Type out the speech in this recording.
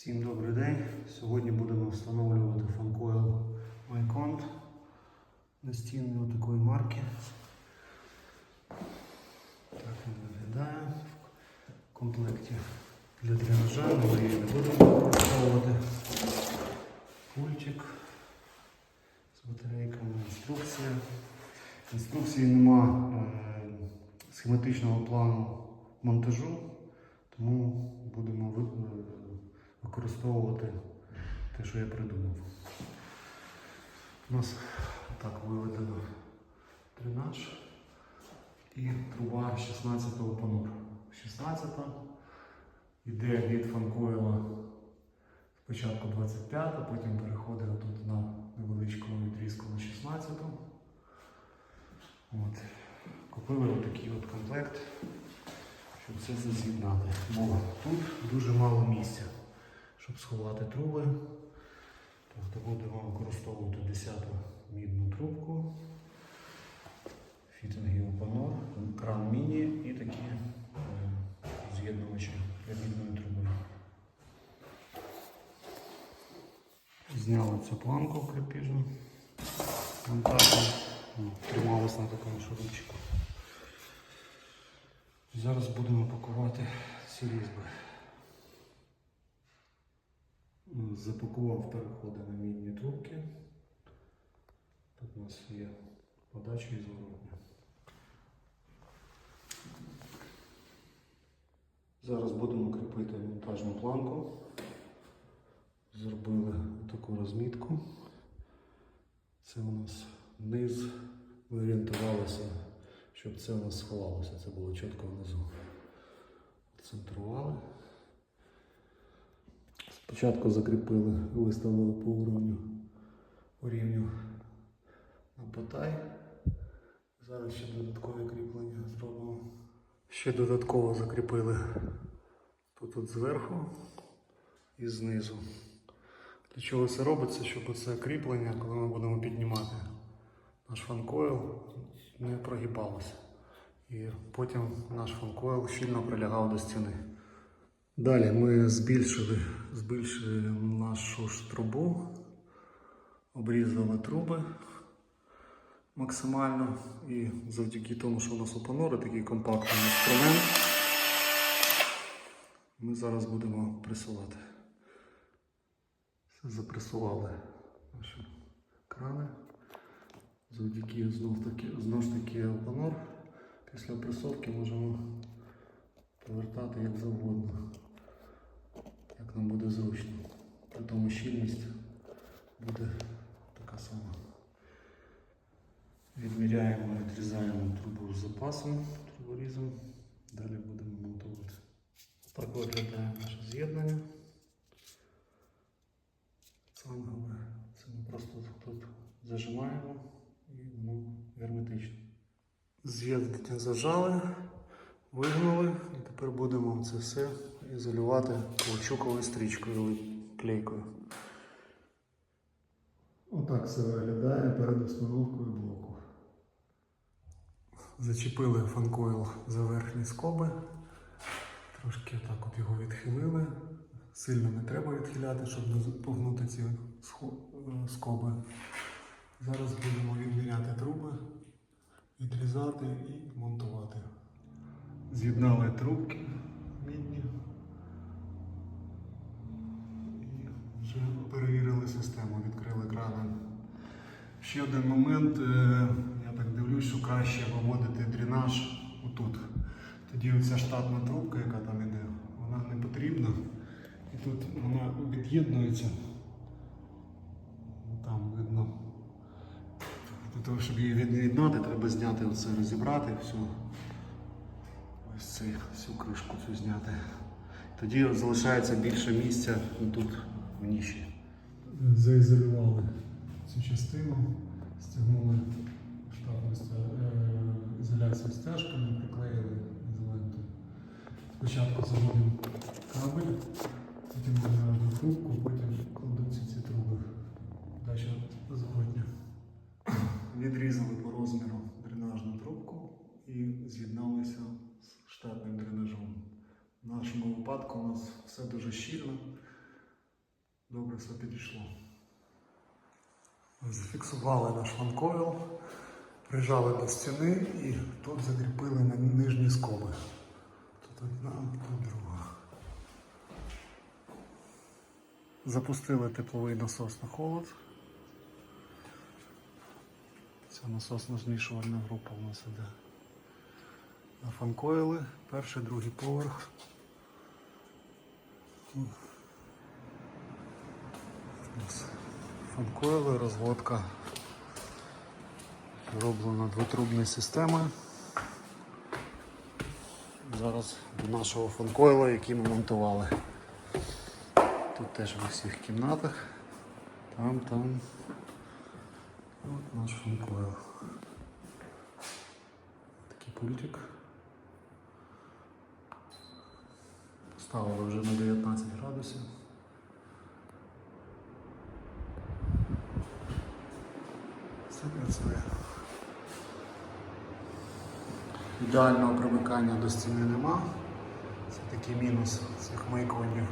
Всім добрий день. Сьогодні будемо встановлювати фанкойл на стіни такої марки. Так він виглядає. В комплекті для дренажа, ми її не будемо використовувати. Пультик з батарейками, інструкція. Інструкції нема е, схематичного плану монтажу, тому будемо ви- е, використовувати те, що я придумав. У нас так виведено дренаж і труба 16-го панур. 16 йде від фанкойла спочатку 25, потім переходить тут на невеличку відрізку на 16. От. Купили отакий от комплект, щоб все це з'єднати. Бо тут дуже мало місця, щоб сховати труби. Тобто будемо використовувати 10-ту мідну трубку, фітинги опанор, кран міні і такі е, з'єднувачі для мідної труби. Зняли цю планку крепіжну. Ну, Трималась на такому шурупчику. Зараз будемо пакувати ці різьби. Запакував переходи на мідні трубки. Тут у нас є подача і зворотня. Зараз будемо кріпити монтажну планку. Зробили таку розмітку. Це у нас низ. Ми орієнтувалися, щоб це у нас сховалося. Це було чітко внизу. Центрували. Спочатку закріпили, виставили по уровню, рівню на потай. Зараз ще додаткові кріплення зробимо. Ще додатково закріпили тут от зверху і знизу. Для чого це робиться? Щоб це кріплення, коли ми будемо піднімати наш фанкойл, не прогибалося. І потім наш фанкойл щільно прилягав до стіни. Далі ми збільшили, збільшили нашу трубу, обрізали труби максимально. І завдяки тому, що у нас опонори такий компактний інструмент, ми зараз будемо пресувати. Все запресували наші крани. Завдяки знов ж таки опонор. Після пресовки можемо повертати як завгодно, зручно. При тому щільність буде така сама. Відміряємо, відрізаємо трубу з запасом, труборізом. Далі будемо монтувати. Так виглядає наше з'єднання. Цангове. Це ми просто тут зажимаємо і воно герметично. З'єднання зажали, вигнули і тепер будемо це все ізолювати каучуковою стрічкою клейкою. Отак все виглядає перед установкою блоку. Зачепили фанкойл за верхні скоби. Трошки так от його відхилили. Сильно не треба відхиляти, щоб не погнути ці е, скоби. Зараз будемо відміняти труби, відрізати і монтувати. З'єднали трубки мідні і вже перевірили систему, відкрили крани. Ще один момент, е, я так дивлюсь, що краще виводити дренаж отут. Тоді оця штатна трубка, яка там іде, вона не потрібна. І тут вона від'єднується. Ну, Там видно. Для того, щоб її від'єднати, треба зняти оце, розібрати всю. Ось цю, всю кришку цю зняти. Тоді залишається більше місця тут в ніші. Заізолювали цю частину, стягнули штатну е, ізоляцію стяжками, приклеїли ізолентою. Спочатку заводимо кабель, потім дренажну трубку, потім кладуться ці труби. Далі зворотня. Відрізали по розміру дренажну трубку і з'єдналися з штатним дренажом. В нашому випадку у нас все дуже щільно, Добре, все підійшло. Зафіксували наш фанкойл, прижали до стіни і тут закріпили на нижні скоби. Тут одна, тут друга. Запустили тепловий насос на холод. Ця насосна змішувальна група у нас іде. На фанкойли, перший, другий поверх. Нас Фанкойли, розводка зроблена двотрубної системи. Зараз до нашого фанкойла, який ми монтували. Тут теж в усіх кімнатах. Там, там. От наш фанкойл. Такий пультик. Поставили вже на 19 градусів. Ідеального примикання до стіни нема. Це такий мінус цих майконів.